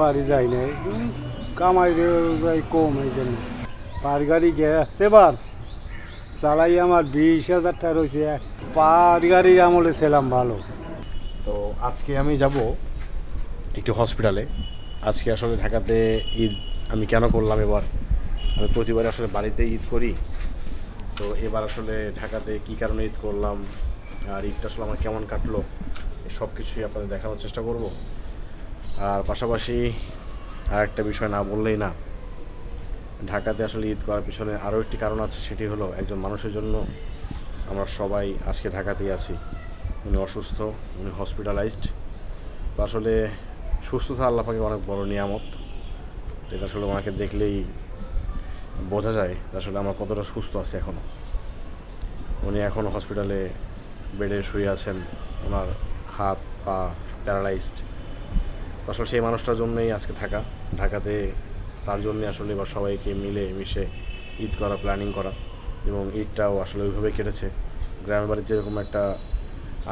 বাড়ি যাই নাই। কামাই যাই কম এই জন্য পার গাড়ি গেছে বার। চালাই আমার বিশ হাজার টাকা রয়েছে। পার গাড়ির আমলে ছিলাম ভালো। তো আজকে আমি যাব একটু হসপিটালে আজকে আসলে ঢাকাতে ঈদ আমি কেন করলাম এবার? আমি প্রতিবার আসলে বাড়িতে ঈদ করি। তো এবার আসলে ঢাকাতে কী কারণে ঈদ করলাম? আর ঈদটা আসলে আমার কেমন কাটলো? সব কিছুই আপনাদের দেখানোর চেষ্টা করব। আর পাশাপাশি আর একটা বিষয় না বললেই না, ঢাকাতে আসলে ঈদ করার পিছনে আরও একটি কারণ আছে, সেটি হলো একজন মানুষের জন্য আমরা সবাই আজকে ঢাকাতেই আছি। উনি অসুস্থ, উনি হসপিটালাইজড তো আসলে সুস্থতা আল্লাহ পাকে অনেক বড় নিয়ামত। এটা আসলে ওনাকে দেখলেই বোঝা যায় আসলে আমরা কতটা সুস্থ আছি এখনও উনি এখনও হসপিটালে বেডে শুয়ে আছেন, ওনার হাত, পা প্যারালাইজড তো আসলে সেই মানুষটার জন্যই আজকে থাকা ঢাকাতে তার জন্যই আসলে এবার সবাইকে মিলে, মিশে ঈদ করা প্ল্যানিং করা এবং ঈদটাও আসলে ওইভাবে কেটেছে। গ্রামের বাড়ির যেরকম একটা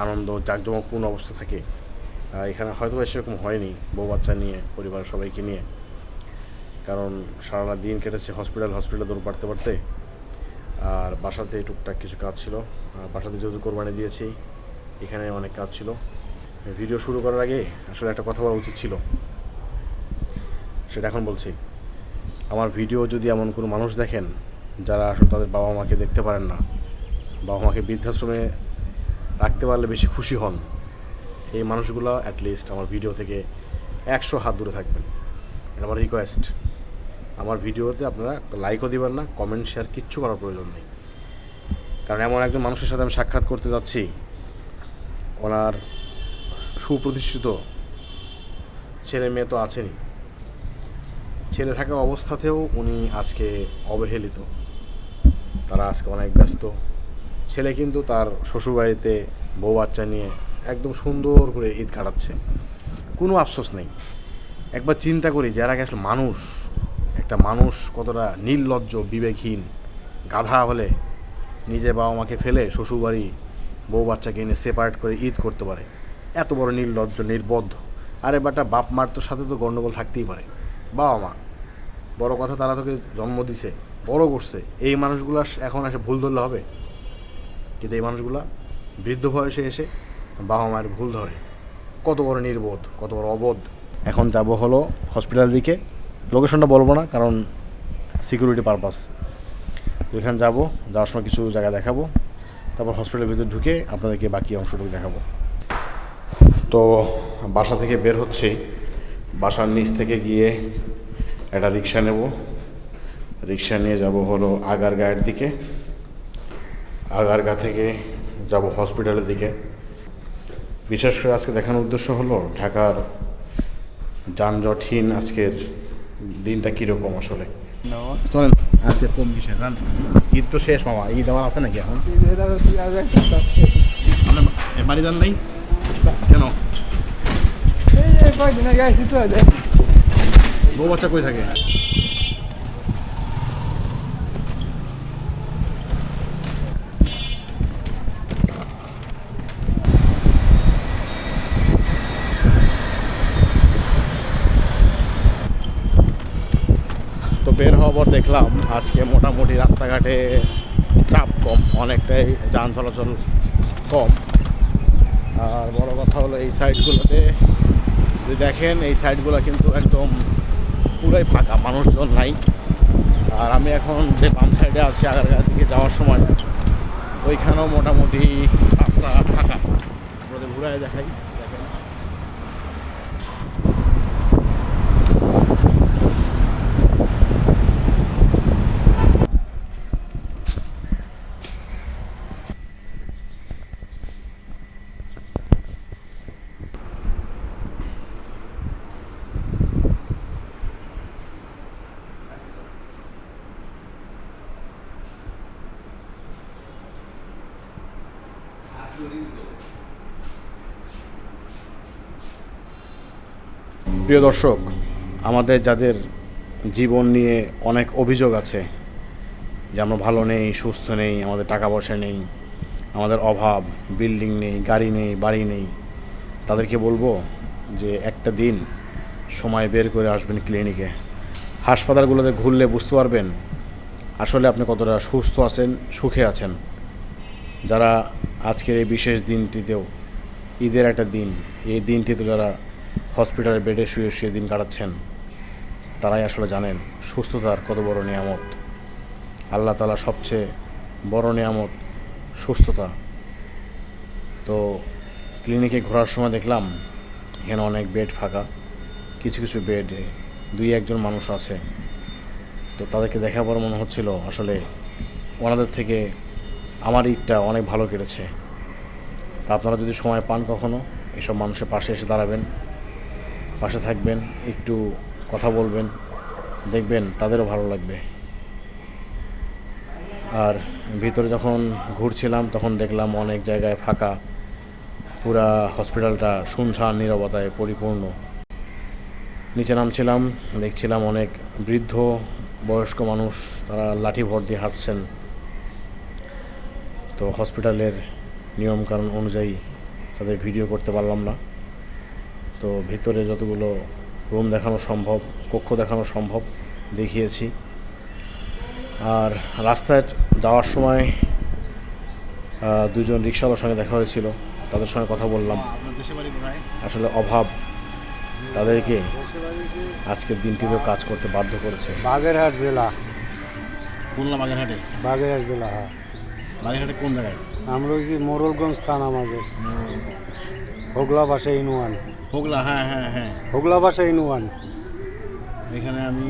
আনন্দ, জাঁকজমকপূর্ণ অবস্থা থাকে এখানে হয়তো সেরকম হয়নি বউ বাচ্চা নিয়ে, পরিবারের সবাইকে নিয়ে। কারণ সারাটা দিন কেটেছে হসপিটাল, হসপিটালে দৌড় পারতে পারতে। আর বাসাতে টুকটাক কিছু কাজ ছিল। বাসাতে যেহেতু কোরবানি দিয়েছি, এখানে অনেক কাজ ছিল। ভিডিও শুরু করার আগে আসলে একটা কথা বলা উচিত ছিল। সেটা এখন বলছি। আমার ভিডিও যদি এমন কোনো মানুষ দেখেন, যারা আসলে তাদের বাবা মাকে দেখতে পারেন না বাবা মাকে বৃদ্ধাশ্রমে রাখতে পারলে বেশি খুশি হন, এই মানুষগুলো অ্যাটলিস্ট আমার ভিডিও থেকে একশো হাত দূরে থাকবেন। এটা আমার রিকোয়েস্ট আমার ভিডিওতে আপনারা লাইকও দিবেন না কমেন্ট শেয়ার কিচ্ছু করার প্রয়োজন নেই। কারণ এমন একজন মানুষের সাথে আমি সাক্ষাৎ করতে যাচ্ছি, ওনার সুপ্রতিষ্ঠিত ছেলে মেয়ে তো আছেনই। ছেলে থাকা অবস্থাতেও উনি আজকে অবহেলিত। তারা আজকে অনেক ব্যস্ত। ছেলে কিন্তু তার শ্বশুরবাড়িতে বউ বাচ্চা নিয়ে একদম সুন্দর করে ঈদ কাটাচ্ছে। কোনো আফসোস নেই। একবার চিন্তা করি, যারা আসলে মানুষ, একটা মানুষ কতটা নির্লজ্জ, বিবেকহীন, গাধা হলে নিজের বাবা মাকে ফেলে শ্বশুরবাড়ি বউ বাচ্চাকে এনে সেপারেট করে ঈদ করতে পারে। এত বড় নির্লজ্জ নির্বদ্ধ আরে বাটা, বাপ মার তোর সাথে তো গণ্ডগোল থাকতেই পারে। বাবা মা, বড় কথা তারা তোকে জন্ম দিছে, বড় করছে। এই মানুষগুলো এখন এসে ভুল ধরলে হবে? কিন্তু এই মানুষগুলা বৃদ্ধ বয়সে এসে বাবা মায়ের ভুল ধরে। কত বড় নির্বোধ, কত বড় অবোধ। এখন যাব হলো হসপিটালের দিকে। লোকেশনটা বলব না, কারণ সিকিউরিটি পারপাস এখানে যাব, যাওয়ার সময় কিছু জায়গা দেখাবো। তারপর হসপিটালের ভিতরে ঢুকে আপনাদেরকে বাকি অংশটুকু দেখাবো। তো বাসা থেকে বের হচ্ছে। বাসার নিচ থেকে গিয়ে একটা রিক্সা নেব। রিক্সা নিয়ে যাব হলো আগারগাঁয়ের দিকে। আগারগা থেকে যাব হসপিটালের দিকে। বিশেষ করে আজকে দেখানোর উদ্দেশ্য হলো ঢাকার যানজটহীন আজকের দিনটা কীরকম আসলে? চলেন আজকে কম কারণ ঈদ তো শেষ মামা ঈদ আমার আছে নাকি এখন? বাড়ি যান নাই? কেন? বউ বাচ্চা কই থাকে? তো বের হওয়ার দেখলাম আজকে মোটামুটি রাস্তাঘাটে চাপ কম, অনেকটাই যান চলাচল কম। আর বড় কথা হলো এই সাইডগুলোতে, যদি দেখেন, এই সাইডগুলো কিন্তু একদম পুরাই ফাঁকা, মানুষজন নাই। আর আমি এখন যে বাম সাইডে আছি, আগারগাঁ থেকে যাওয়ার সময়, ওইখানেও মোটামুটি রাস্তা ফাঁকা। আপনাদের ঘুরায় দেখাই দেখেন প্রিয় দর্শক, আমাদের যাদের জীবন নিয়ে অনেক অভিযোগ আছে যে আমরা ভালো নেই, সুস্থ নেই, আমাদের টাকা পয়সা নেই, আমাদের অভাব, বিল্ডিং নেই, গাড়ি নেই, বাড়ি নেই, তাদেরকে বলব যে একটা দিন সময় বের করে আসবেন ক্লিনিকে। হাসপাতালগুলোতে ঘুরলে বুঝতে পারবেন আসলে আপনি কতটা সুস্থ আছেন, সুখে আছেন। যারা আজকের এই বিশেষ দিনটিতেও, ঈদের একটা দিন, এই দিনটিতে যারা হসপিটালের বেডে শুয়ে শুয়ে দিন কাটাচ্ছেন, তারাই আসলে জানেন সুস্থতার কত বড় নিয়ামত। আল্লাহ তালা সবচেয়ে বড় নিয়ামত সুস্থতা। তো ক্লিনিকে ঘোরার সময় দেখলাম, এখানে অনেক বেড ফাঁকা, কিছু কিছু বেডে দুই একজন মানুষ আছে। তো তাদেরকে দেখার পর মনে হচ্ছিল আসলে ওনাদের থেকে আমার ঈদটা অনেক ভালো কেটেছে। তা আপনারা যদি সময় পান কখনো, এসব মানুষের পাশে এসে দাঁড়াবেন। পাশে থাকবেন, একটু কথা বলবেন, দেখবেন তাদেরও ভালো লাগবে। আর ভিতরে যখন ঘুরছিলাম, তখন দেখলাম অনেক জায়গায় ফাঁকা, পুরা হসপিটালটা শুনশান, নীরবতায় পরিপূর্ণ। নিচে নামছিলাম, দেখছিলাম অনেক বৃদ্ধ, বয়স্ক মানুষ, তারা লাঠি ভর দিয়ে হাঁটছেন। তো হসপিটালের নিয়মকানুন অনুযায়ী তাদের ভিডিও করতে পারলাম না। তো ভিতরে যতগুলো রুম দেখানো সম্ভব কক্ষ দেখানো সম্ভব দেখিয়েছি। আর রাস্তায় যাওয়ার সময় দুজন রিক্সাওয়ালার সঙ্গে দেখা হয়েছিল। তাদের সঙ্গে কথা বললাম। আসলে অভাব তাদেরকে আজকের দিনটিতেও কাজ করতে বাধ্য করেছে। বাগেরহাট জেলা। খুলনা বাগেরহাটে? বাগেরহাট জেলা হ্যাঁ। বাগেরহাটে কোন জায়গায়? আমরা ওই যে মোরলগঞ্জ স্থান আমাদের। হোগলা বাসা ইনুয়ান হোগলা হ্যাঁ হ্যাঁ হ্যাঁ। হোগলা বাসা ইনুয়ান এখানে আমি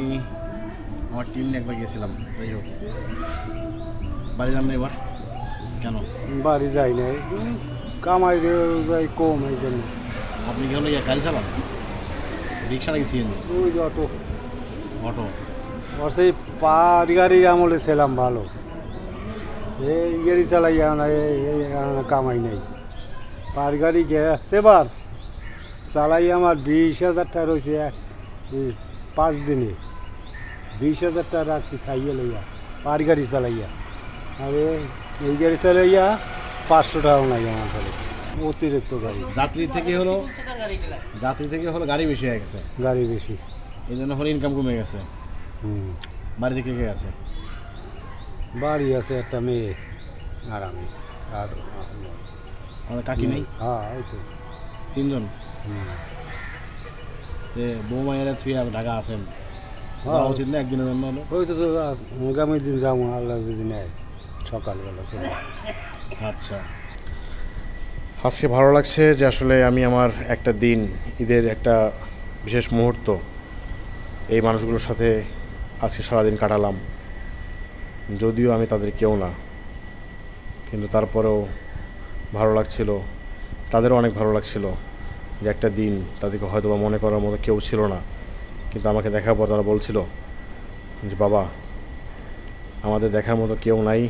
আমার টিম নিয়ে একবার গিয়েছিলাম যাই হোক। বাড়ি যান না এবার? কেন? বাড়ি যাই নাই। কামাই যাই কম এই জন্য। আপনি কি হলো গাড়ি চালান? রিক্সা নাকি সিএনজি? ওই যে অটো। অটো? আর সেই পার গাড়ির আমলে ছিলাম ভালো। এই গাড়ি চালাই কামাই নাই। পার গাড়ি গেছে বার চালাই আমার বিশ হাজার টাকা রয়েছে পাঁচ দিনে। বিশ হাজার টাকা রাখছি খাইয়ে লইয়া পার গাড়ি চালাইয়া। আরে এই গাড়ি চালাইয়া পাঁচশো টাকাও নাই আমার তাহলে অতিরিক্ত গাড়ি। যাত্রী থেকে হলো যাত্রী থেকে হলো গাড়ি বেশি হয়ে গেছে। গাড়ি বেশি। এই জন্য হলো ইনকাম কমে গেছে। হুম। বাড়ি থেকে কে আছে? বাড়ি আছে একটা মেয়ে আর আমি আর কাকি নেই? হ্যাঁ ওই তো। তিনজন। তে থুয়ে ঢাকা আছেন। হ্যাঁ। যাওয়া উচিত না একদিনের জন্য? হলো ওই তো তো আগামী দিন যাব আল্লাহ যদি নেয় সকালবেলা আচ্ছা। আজকে ভালো লাগছে যে আসলে আমি আমার একটা দিন ঈদের একটা বিশেষ মুহূর্ত এই মানুষগুলোর সাথে আজকে সারাদিন কাটালাম। যদিও আমি তাদের কেউ না কিন্তু তারপরেও ভালো লাগছিল তাদেরও অনেক ভালো লাগছিল। যে একটা দিন তাদেরকে হয়তো বা মনে করার মতো কেউ ছিল না। কিন্তু আমাকে দেখার পর তারা বলছিল যে, বাবা, আমাদের দেখার মতো কেউ নাই।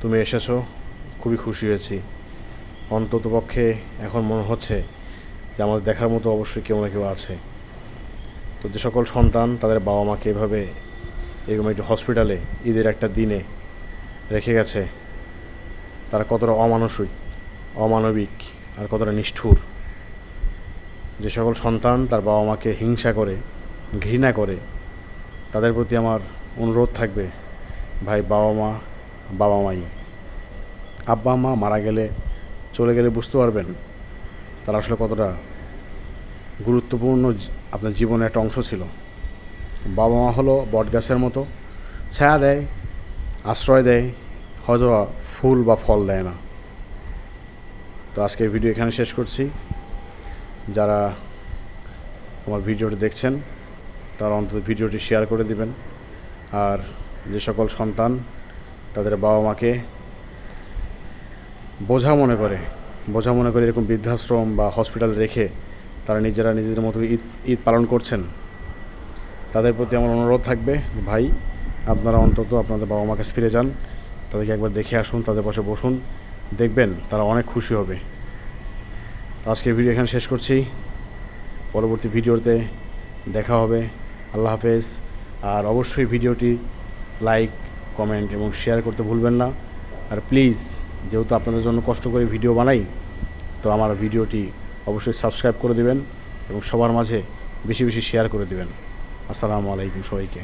তুমি এসেছ, খুবই খুশি হয়েছি। অন্তত পক্ষে এখন মনে হচ্ছে যে, আমাদের দেখার মতো অবশ্যই কেউ না কেউ আছে। তো যে সকল সন্তান তাদের বাবা মাকে এভাবে এরকম একটি হসপিটালে ঈদের একটা দিনে রেখে গেছে, তারা কতটা অমানসিক অমানবিক আর কতটা নিষ্ঠুর। যে সকল সন্তান তার বাবা মাকে হিংসা করে, ঘৃণা করে, তাদের প্রতি আমার অনুরোধ থাকবে, ভাই বাবা মা, বাবা মাই। আব্বা মা মারা গেলে, চলে গেলে বুঝতে পারবেন তারা আসলে কতটা গুরুত্বপূর্ণ আপনার জীবনের একটা অংশ ছিল। বাবা মা হলো বটগাছের মতো, ছায়া দেয়, আশ্রয় দেয় হয়তো ফুল বা ফল দেয় না। তো আজকের ভিডিও এখানে শেষ করছি। যারা আমার ভিডিওটি দেখছেন, তারা অন্তত ভিডিওটি শেয়ার করে দিবেন। আর যে সকল সন্তান তাদের বাবা মাকে বোঝা মনে করে, বোঝা মনে করে এরকম বৃদ্ধাশ্রম বা হসপিটালে রেখে তারা নিজেরা নিজেদের মতো ঈদ ঈদ পালন করছেন, তাদের প্রতি আমার অনুরোধ থাকবে, ভাই, আপনারা অন্তত আপনাদের বাবা মাকে ফিরে যান, তাদেরকে একবার দেখে আসুন, তাদের পাশে বসুন, দেখবেন তারা অনেক খুশি হবে। তো আজকের ভিডিও এখানে শেষ করছি। পরবর্তী ভিডিওতে দেখা হবে। আল্লাহ হাফেজ। আর অবশ্যই ভিডিওটি লাইক, কমেন্ট এবং শেয়ার করতে ভুলবেন না। আর প্লিজ, যেহেতু আপনাদের জন্য কষ্ট করে ভিডিও বানাই, তো আমার ভিডিওটি অবশ্যই সাবস্ক্রাইব করে দেবেন এবং সবার মাঝে বেশি বেশি শেয়ার করে দিবেন। আসসালামু আলাইকুম সবাইকে।